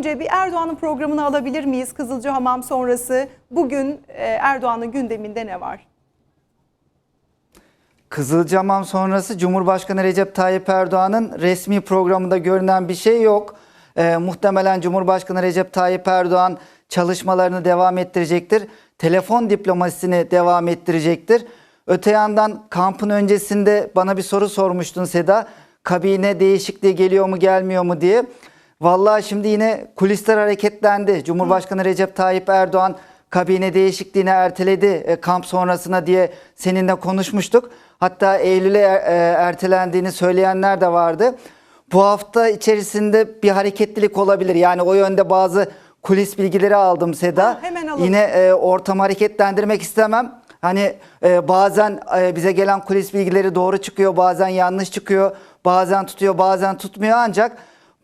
önce bir Erdoğan'ın programını alabilir miyiz? Kızılcahamam sonrası bugün e, Erdoğan'ın gündeminde ne var? Kızılcamam sonrası Cumhurbaşkanı Recep Tayyip Erdoğan'ın resmi programında görünen bir şey yok. Ee, muhtemelen Cumhurbaşkanı Recep Tayyip Erdoğan çalışmalarını devam ettirecektir. Telefon diplomasisini devam ettirecektir. Öte yandan kampın öncesinde bana bir soru sormuştun Seda. Kabine değişikliği geliyor mu gelmiyor mu diye. Vallahi şimdi yine kulisler hareketlendi. Cumhurbaşkanı Recep Tayyip Erdoğan kabine değişikliğini erteledi e, kamp sonrasına diye seninle konuşmuştuk. Hatta Eylül'e er- e, ertelendiğini söyleyenler de vardı. Bu hafta içerisinde bir hareketlilik olabilir. Yani o yönde bazı kulis bilgileri aldım Seda. Ha, hemen alalım. Yine e, ortamı hareketlendirmek istemem. Hani e, bazen e, bize gelen kulis bilgileri doğru çıkıyor, bazen yanlış çıkıyor, bazen tutuyor, bazen tutmuyor ancak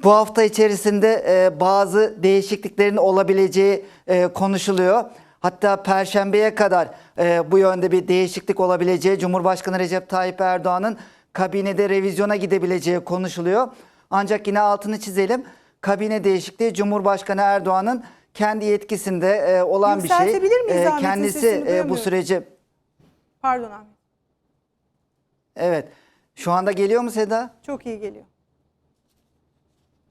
bu hafta içerisinde e, bazı değişikliklerin olabileceği e, konuşuluyor. Hatta Perşembeye kadar e, bu yönde bir değişiklik olabileceği, Cumhurbaşkanı Recep Tayyip Erdoğan'ın kabinede revizyona gidebileceği konuşuluyor. Ancak yine altını çizelim. Kabine değişikliği Cumhurbaşkanı Erdoğan'ın kendi yetkisinde e, olan bir şey. Miyiz E, kendisi e, bu süreci Pardon Ahmet. evet. Şu anda geliyor mu Seda? Çok iyi geliyor.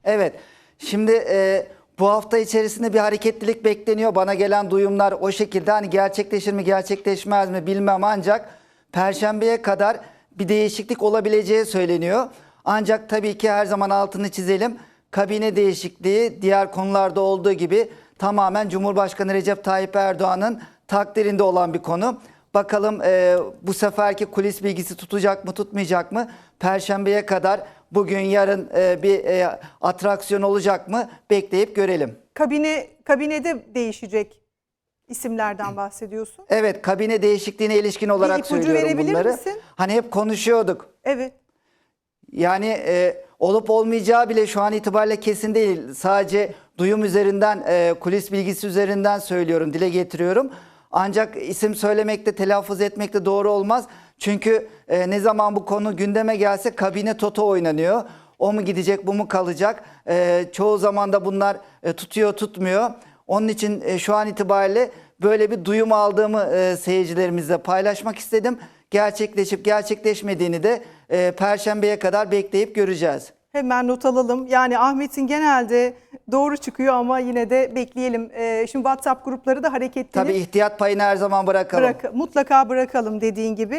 Evet. Şimdi e, bu hafta içerisinde bir hareketlilik bekleniyor. Bana gelen duyumlar o şekilde. Hani gerçekleşir mi gerçekleşmez mi bilmem ancak Perşembeye kadar bir değişiklik olabileceği söyleniyor. Ancak tabii ki her zaman altını çizelim. Kabine değişikliği diğer konularda olduğu gibi tamamen Cumhurbaşkanı Recep Tayyip Erdoğan'ın takdirinde olan bir konu. Bakalım e, bu seferki kulis bilgisi tutacak mı tutmayacak mı? Perşembeye kadar bugün yarın e, bir e, atraksiyon olacak mı? Bekleyip görelim. Kabine kabinede değişecek isimlerden bahsediyorsun. Evet kabine değişikliğine ilişkin olarak ipucu söylüyorum verebilir bunları. misin? Hani hep konuşuyorduk. Evet. Yani e, olup olmayacağı bile şu an itibariyle kesin değil. Sadece duyum üzerinden, e, kulis bilgisi üzerinden söylüyorum, dile getiriyorum. Ancak isim söylemekte, telaffuz etmekte doğru olmaz. Çünkü e, ne zaman bu konu gündeme gelse kabine toto oynanıyor. O mu gidecek, bu mu kalacak? E, çoğu zaman da bunlar e, tutuyor, tutmuyor. Onun için e, şu an itibariyle böyle bir duyum aldığımı e, seyircilerimizle paylaşmak istedim. Gerçekleşip gerçekleşmediğini de e, Perşembeye kadar bekleyip göreceğiz. Hemen not alalım. Yani Ahmet'in genelde doğru çıkıyor ama yine de bekleyelim. Ee, şimdi WhatsApp grupları da hareketlenip Tabii ihtiyat payını her zaman bırakalım. bırak, mutlaka bırakalım dediğin gibi.